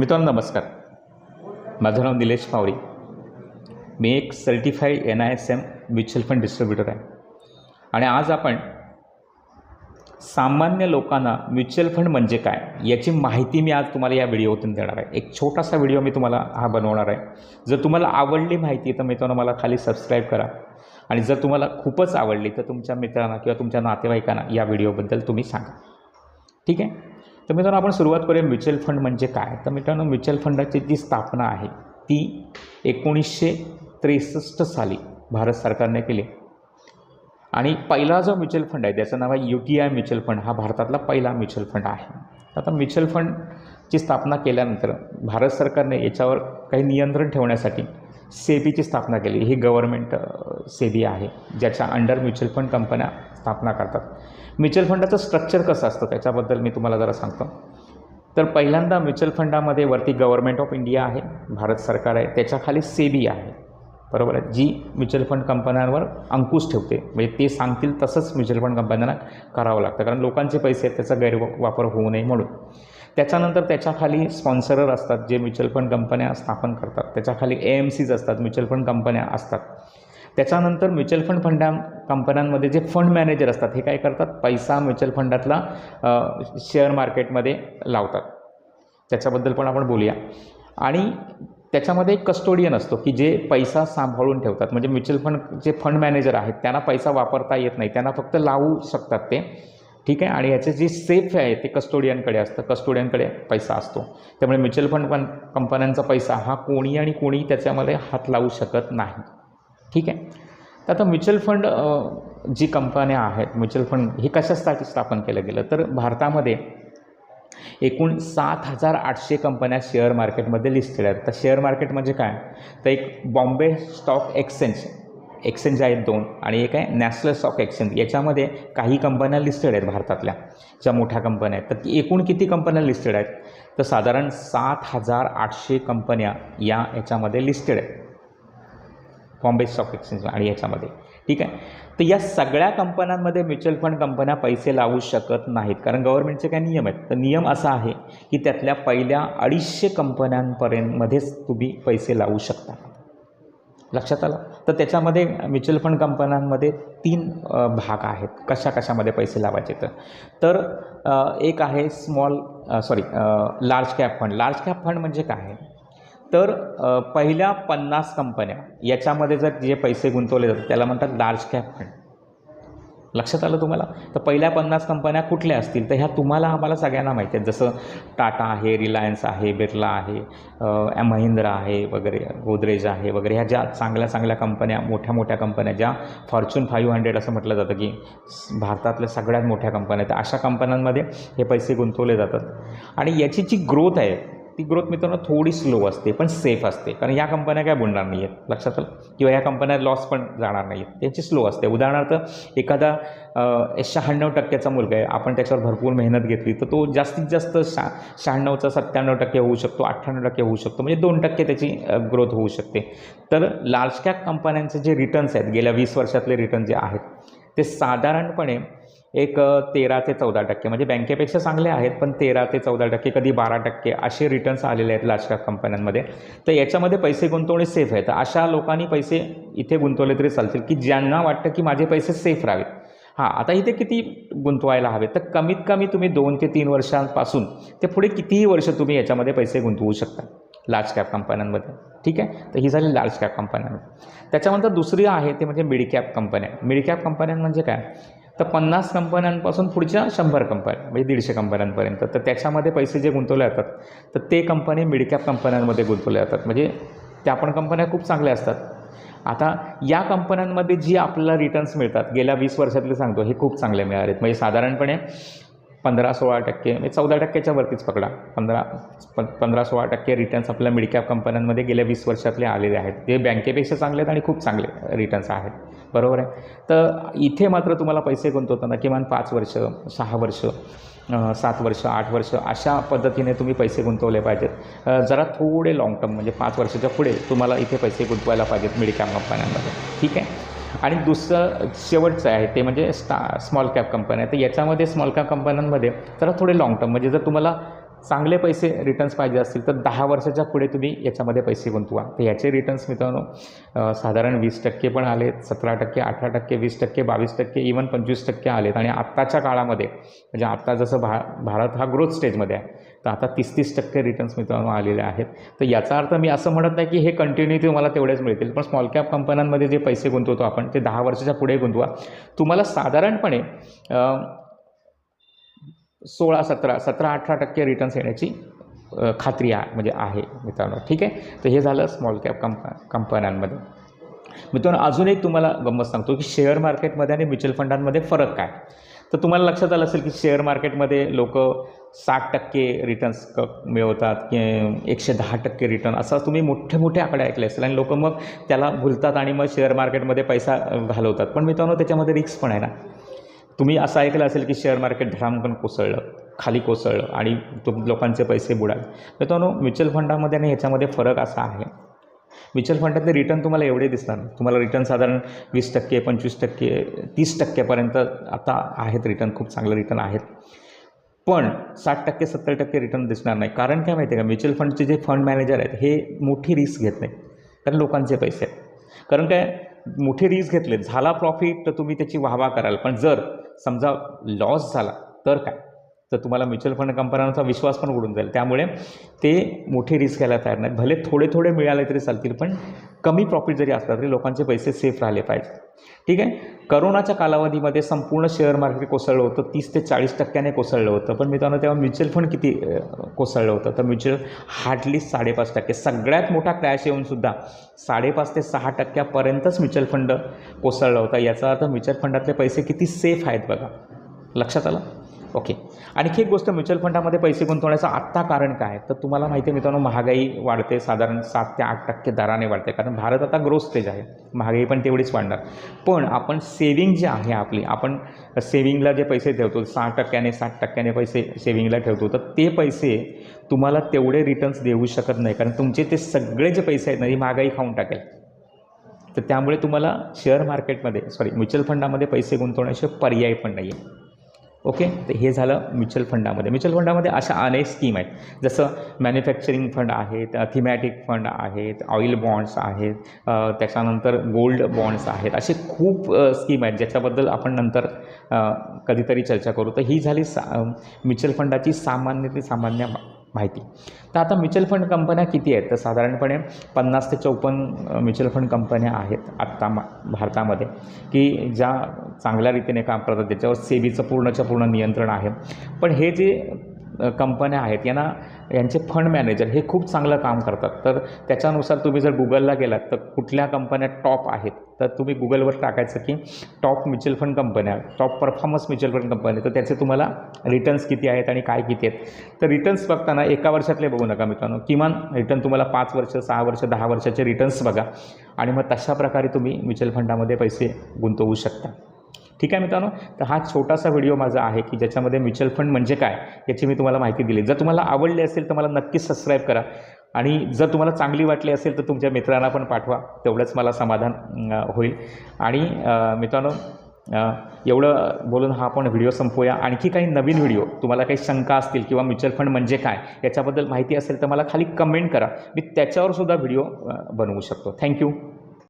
मित्रांनो नमस्कार. माझं नाव निलेश पावरी मी एक certified N I S M mutual fund distributor आहे. आणि आज आपण सामान्य लोकांना म्युच्युअल फंड म्हणजे काय याची माहिती मी आज तुम्हाला या व्हिडिओतून देणार आहे. एक छोटासा व्हिडिओ मी तुम्हाला हा बनवणार आहे. जर तुम्हाला आवडली माहिती तर मित्रांनो मला खाली सबस्क्राईब करा. आणि जर तुम्हाला खूपच आवडली तर तुमच्या मित्रांना किंवा तुमच्या नातेवाईकांना या व्हिडिओबद्दल तुम्ही सांगा. ठीक आहे? तर मित्रांनो आपण सुरुवात करूया म्युच्युअल फंड म्हणजे काय? तर मित्रांनो म्युच्युअल फंडाची जी स्थापना आहे ती एकोणीसशे त्रेसष्ट साली भारत सरकारने केली. आणि पहिला जो म्युच्युअल फंड आहे त्याचं नाव आहे U T I mutual fund. हा भारतातला पहिला म्युच्युअल फंड आहे. आता म्युच्युअल फंडची स्थापना केल्यानंतर भारत सरकारने याच्यावर काही नियंत्रण ठेवण्यासाठी सेबीची स्थापना केली. ही गव्हर्मेंट सेबी आहे ज्याच्या अंडर म्युच्युअल फंड कंपन्या स्थापना करतात. म्युच्युअल फंडाचं स्ट्रक्चर कसं असतं त्याच्याबद्दल मी तुम्हाला जरा सांगतो. तर पहिल्यांदा म्युच्युअल फंडामध्ये वरती गव्हर्मेंट ऑफ इंडिया आहे भारत सरकार आहे त्याच्याखाली सेबी आहे. बरोबर आहे? जी म्युच्युअल फंड कंपन्यांवर अंकुश ठेवते. म्हणजे ते सांगतील तसंच म्युच्युअल फंड कंपन्यांना करावं लागतं. कारण लोकांचे पैसे आहेत त्याचा गैरवापर होऊ नये म्हणून. त्याच्यानंतर त्याच्याखाली स्पॉन्सरर असतात जे म्युच्युअल फंड कंपन्या स्थापन करतात. त्याच्याखाली ए एम सीज असतात म्युच्युअल फंड कंपन्या असतात. त्याच्यानंतर म्युच्युअल फंड फंडा कंपन्यांमध्ये जे फंड मॅनेजर असतात हे काय करतात? पैसा म्युच्युअल फंडातला शेअर मार्केटमध्ये लावतात. त्याच्याबद्दल पण आपण बोलूया. आणि त्याच्यामध्ये एक कस्टोडियन असतो की जे पैसा सांभाळून ठेवतात. म्हणजे म्युच्युअल फंड जे फंड मॅनेजर आहेत त्यांना पैसा वापरता येत नाही. त्यांना फक्त लावू शकतात ते. ठीक आहे? आणि याचे जे सेफ आहे ते कस्टोडियनकडे असतं. कस्टोडियनकडे पैसा असतो. त्यामुळे म्युच्युअल फंड पण कंपन्यांचा पैसा हा कोणी आणि कोणी त्याच्यामध्ये हात लावू शकत नाही. ठीक आहे? तर आता म्युच्युअल फंड जी कंपन्या आहेत म्युच्युअल फंड हे कशासाठी स्थापन केलं गेलं? तर भारतामध्ये एकूण सात हजार आठशे कंपन्या शेअर मार्केटमध्ये लिस्टेड आहेत. तर शेअर मार्केट म्हणजे काय? तर एक बॉम्बे स्टॉक एक्सचेंज. एक्सचेंज आहेत दोन आणि एक आहे नॅशनल स्टॉक एक्सचेंज. याच्यामध्ये काही कंपन्या लिस्टेड आहेत भारतातल्या. ज्या मोठ्या कंपन्या आहेत. तर एकूण किती कंपन्या लिस्टेड आहेत? तर साधारण सात हजार आठशे कंपन्या या याच्यामध्ये लिस्टेड आहेत. बॉम्बे स्टॉक एक्सचेंज आणि याच्यामध्ये. ठीक आहे? तर या सगळ्या कंपन्यांमध्ये म्युच्युअल फंड कंपन्या पैसे लावू शकत नाहीत. कारण गव्हर्नमेंटचे काय नियम आहेत. तर नियम असा आहे की त्यातल्या पहिल्या अडीचशे कंपन्यांपर्यंतमध्येच तुम्ही पैसे लावू शकता. लक्षात आलं? तर त्याच्यामध्ये म्युच्युअल फंड कंपन्यांमध्ये तीन भाग आहेत. कशा कशामध्ये पैसे लावायचे तर? तर एक आहे small sorry large cap fund. Large cap fund म्हणजे काय? आहे तर पहिल्या पन्नास कंपन्या याच्यामध्ये जर जे पैसे गुंतवले जातात त्याला म्हणतात लार्ज कॅप फंड. लक्षात आलं तुम्हाला? तर पहिल्या पन्नास कंपन्या कुठल्या असतील? तर ह्या तुम्हाला आम्हाला सगळ्यांना माहिती आहेत. जसं टाटा आहे रिलायन्स आहे बिर्ला आहे महिंद्रा आहे वगैरे गोदरेज आहे वगैरे. ह्या ज्या चांगल्या चांगल्या कंपन्या मोठ्या मोठ्या कंपन्या ज्या फॉर्च्यून फाईव्ह हंड्रेड असं म्हटलं जातं की भारतातल्या सगळ्यात मोठ्या कंपन्या आहेत. अशा कंपन्यांमध्ये हे पैसे गुंतवले जातात. आणि याची जी ग्रोथ आहे ती ग्रोथ मित्रांनो थोडी स्लो असते पण सेफ असते. कारण या कंपन्या काय बुडणार नाही आहेत लक्षात आलं किंवा या कंपन्या लॉस पण जाणार नाही आहेत त्यांची स्लो असते. उदाहरणार्थ एखादा शहाण्णव टक्क्याचा मुलगा आहे. आपण त्याच्यावर भरपूर मेहनत घेतली तर तो जास्तीत जास्त शा शहाण्णवचा सत्त्याण्णव टक्के होऊ शकतो अठ्ठ्याण्णव टक्के होऊ शकतो. म्हणजे दोन टक्के त्याची ग्रोथ होऊ शकते. तर लार्ज कॅप कंपन्यांचे जे रिटर्न्स आहेत गेल्या वीस वर्षातले रिटर्न जे आहेत ते साधारणपणे एक तेरा ते चौदा टक्के. म्हणजे बँकेपेक्षा चांगले आहेत पण तेरा ते चौदा टक्के कधी बारा टक्के असे रिटर्न्स आलेले आहेत लार्ज कॅप कंपन्यांमध्ये तर याच्यामध्ये पैसे गुंतवणे सेफ आहेत तर अशा लोकांनी पैसे इथे गुंतवले तरी चालतील की ज्यांना वाटतं की माझे पैसे सेफ राहावेत. हां आता इथे किती गुंतवायला हवे तर कमीत कमी तुम्ही दोन ते तीन वर्षांपासून ते पुढे कितीही वर्ष तुम्ही याच्यामध्ये पैसे गुंतवू शकता लार्ज कॅप कंपन्यांमध्ये ठीक आहे? तर ही झाली लार्ज कॅप कंपन्यांमध्ये त्याच्यानंतर दुसरी आहे ते म्हणजे मिड कॅप कंपन्या मिड कॅप कंपन्या म्हणजे काय? तर पन्नास कंपन्यांपासून पुढच्या शंभर कंपन्या म्हणजे दीडशे कंपन्यांपर्यंत. तर त्याच्यामध्ये पैसे जे गुंतवले जातात तर ते कंपनी मिडकॅप कंपन्यांमध्ये गुंतवले जातात. म्हणजे त्या पण कंपन्या खूप चांगल्या असतात. आता या कंपन्यांमध्ये जी आपल्याला रिटर्न्स मिळतात गेल्या वीस वर्षातले सांगतो हे खूप चांगले मिळाले आहेत म्हणजे साधारणपणे पंधरा सोळा टक्के म्हणजे चौदा टक्क्याच्या वरतीच पकडा. पंधरा प पंधरा सोळा टक्के रिटर्न्स आपल्या मिडकॅप कंपन्यांमध्ये गेल्या वीस वर्षातले आलेले आहेत. ते बँकेपेक्षा चांगले आहेत आणि खूप चांगले रिटर्न्स आहेत. बरोबर आहे? तर इथे मात्र तुम्हाला पैसे गुंतवताना किमान पाच वर्ष सहा वर्ष सात वर्ष आठ वर्ष अशा पद्धतीने तुम्ही पैसे गुंतवले पाहिजेत. जरा थोडे लाँग टर्म म्हणजे पाच वर्षाच्या पुढे तुम्हाला इथे पैसे गुंतवायला पाहिजेत मिडिकॅम कंपन्यांमध्ये. ठीक आहे? आणि दुसरं शेवटचं आहे ते म्हणजे स्टा स्मॉल कॅप कंपन्या. तर याच्यामध्ये स्मॉल कॅप कंपन्यांमध्ये जरा थोडे लाँग टर्म म्हणजे जर तुम्हाला चांगले पैसे रिटर्न्स पाहिजे असतील तर दहा वर्षाच्या पुढे तुम्ही याच्यामध्ये पैसे गुंतवा. तर याचे रिटर्न्स मित्रांनो साधारण वीस टक्के पण आलेत सतरा टक्के अठरा टक्के वीस टक्के बावीस टक्के इवन पंचवीस टक्के आलेत. आणि आत्ताच्या काळामध्ये म्हणजे आत्ता जसं भा भारत हा ग्रोथ स्टेजमध्ये आहे तर आता तीस तीस टक्के रिटर्न्स मित्रांनो आलेले आहेत. तर याचा अर्थ मी असं म्हणत नाही की हे कंटिन्यू तुम्हाला तेवढेच मिळतील पण स्मॉल कॅप कंपन्यांमध्ये जे पैसे गुंतवतो आपण ते दहा वर्षाच्या पुढे गुंतवा. तुम्हाला साधारणपणे सोळा सतरा सतरा अठरा टक्के रिटर्न्स येण्याची खात्री आहे म्हणजे आहे मित्रांनो. ठीक आहे? तर हे झालं स्मॉल कॅप कंप कंपन्यांमध्ये मित्रांनो अजून एक तुम्हाला गंमत सांगतो की शेअर मार्केटमध्ये आणि म्युच्युअल फंडांमध्ये फरक काय? तर तुम्हाला लक्षात आलं असेल की शेअर मार्केटमध्ये लोक साठ टक्के रिटर्न्स क मिळवतात की एकशे दहा टक्के रिटर्न असा तुम्ही मोठे मोठे आकडे ऐकले असेल आणि लोक मग त्याला भुलतात आणि मग शेअर मार्केटमध्ये पैसा घालवतात. पण मित्रांनो त्याच्यामध्ये रिस्क पण आहे ना. तुम्ही असं ऐकलं असेल की शेअर मार्केट धडामकन कोसळलं खाली कोसळलं आणि तुम लोकांचे पैसे बुडाले. मित्रांनो म्युच्युअल फंडामध्ये आणि ह्याच्यामध्ये फरक असा आहे. म्युच्युअल फंडातले रिटर्न तुम्हाला एवढे दिसणार तुम्हाला रिटर्न साधारण वीस टक्के पंचवीस टक्के तीस टक्क्यापर्यंत आता आहेत रिटर्न खूप चांगले रिटर्न आहेत. पण साठ टक्के सत्तर टक्के रिटर्न दिसणार नाही. कारण काय माहिती आहे का? म्युच्युअल फंडचे जे फंड मॅनेजर आहेत हे मोठी रिस्क घेत नाहीत. कारण लोकांचे पैसे आहेत. कारण काय? मोठे रिस्क घेतले झाला प्रॉफिट तर तुम्ही त्याची वाहवा कराल. पण जर समजा लॉस झाला तर काय? तर तुम्हाला म्युच्युअल फंड कंपन्यांचा विश्वास पण उडून जाईल. त्यामुळे ते मोठी रिस्क घ्यायला तयार नाहीत. भले थोडे थोडे मिळाले तरी चालतील पण कमी प्रॉफिट जरी असला तरी लोकांचे पैसे सेफ राहिले पाहिजे ठीक आहे? करोनाच्या कालावधीमध्ये संपूर्ण शेअर मार्केट कोसळलं होतं. तीस ते चाळीस टक्क्याने कोसळलं होतं. पण मित्रांनो तेव्हा म्युच्युअल फंड किती कोसळलं होतं? तर म्युच्युअल हार्डली साडेपाच टक्के. सगळ्यात मोठा क्रॅश येऊनसुद्धा साडेपाच ते सहा टक्क्यापर्यंतच म्युच्युअल फंड कोसळला होता. याचा अर्थ म्युच्युअल फंडातले पैसे किती सेफ आहेत बघा. लक्षात आलं? ओके. आणखी एक गोष्ट म्युच्युअल फंडामध्ये पैसे गुंतवण्याचं आत्ता कारण काय? तर तुम्हाला माहिती आहे मित्रांनो महागाई वाढते साधारण सात ते आठ टक्के दराने वाढते. कारण भारत आता ग्रोथ स्टेज आहे. महागाई पण तेवढीच वाढणार. पण आपण सेविंग जे आहे आपली आपण सेविंगला जे पैसे ठेवतो सहा टक्क्याने सात टक्क्याने पैसे सेविंगला ठेवतो तर ते पैसे तुम्हाला तेवढे रिटर्न्स देऊ शकत नाही. कारण तुमचे ते सगळे जे पैसे आहेत ना ही महागाई खाऊन टाकेल. तर त्यामुळे तुम्हाला शेअर मार्केटमध्ये सॉरी म्युच्युअल फंडामध्ये पैसे गुंतवण्याशिवाय पर्याय पण नाही आहे ओके? तर हे झालं म्युच्युअल फंडामध्ये. म्युच्युअल फंडामध्ये अशा अनेक स्कीम आहेत. जसं मॅन्युफॅक्चरिंग फंड आहेत थिमॅटिक फंड आहेत ऑइल बॉन्ड्स आहेत त्याच्यानंतर गोल्ड बॉन्ड्स आहेत. असे खूप स्कीम आहेत. ज्याच्याबद्दल आपण नंतर कधीतरी चर्चा करू. तर ही झाली सा म्युच्युअल फंडाची सामान्य ते सामान्य माहिती. तर आता म्युच्युअल फंड कंपन्या किती आहेत? तर साधारणपणे पन्नास ते चौपन्न म्युच्युअल फंड कंपन्या आहेत आत्ता मा भारतामध्ये की ज्या चांगल्या रीतीने काम करतात त्याच्यावर सेबीचं पूर्णच्या पूर्ण नियंत्रण आहे. पण हे जे कंपन्या आहेत यांना यांचे फंड मॅनेजर हे खूप चांगलं काम करतात. तर त्याच्यानुसार तुम्ही जर गुगलला गेलात तर कुठल्या कंपन्या टॉप आहेत? तर तुम्ही गुगलवर टाकायचं की टॉप म्युच्युअल फंड कंपन्या टॉप परफॉर्मन्स म्युच्युअल फंड कंपन्या तर त्याचे तुम्हाला रिटर्न्स किती आहेत आणि काय किती आहेत? तर रिटर्न्स बघताना एका वर्षातले बघू नका मित्रांनो. किमान रिटर्न तुम्हाला पाच वर्ष सहा वर्ष दहा वर्षाचे रिटर्न्स बघा. आणि मग तशा प्रकारे तुम्ही म्युच्युअल फंडामध्ये पैसे गुंतवू शकता. ठीक आहे मित्रांनो? तर हा छोटासा व्हिडिओ माझा आहे की ज्याच्यामध्ये म्युच्युअल फंड म्हणजे काय याची मी तुम्हाला माहिती दिली. जर तुम्हाला आवडली असेल तर मला नक्कीच सबस्क्राईब करा. आणि जर तुम्हाला चांगली वाटली असेल तर तुमच्या मित्रांना पण पाठवा. तेवढंच मला समाधान होईल. आणि मित्रांनो एवढं बोलून हा आपण व्हिडिओ संपवूया आणखी काही नवीन व्हिडिओ तुम्हाला काही शंका असतील किंवा म्युच्युअल फंड म्हणजे काय याच्याबद्दल माहिती असेल तर मला खाली कमेंट करा. मी त्याच्यावर सुद्धा व्हिडिओ बनवू शकतो. थँक्यू.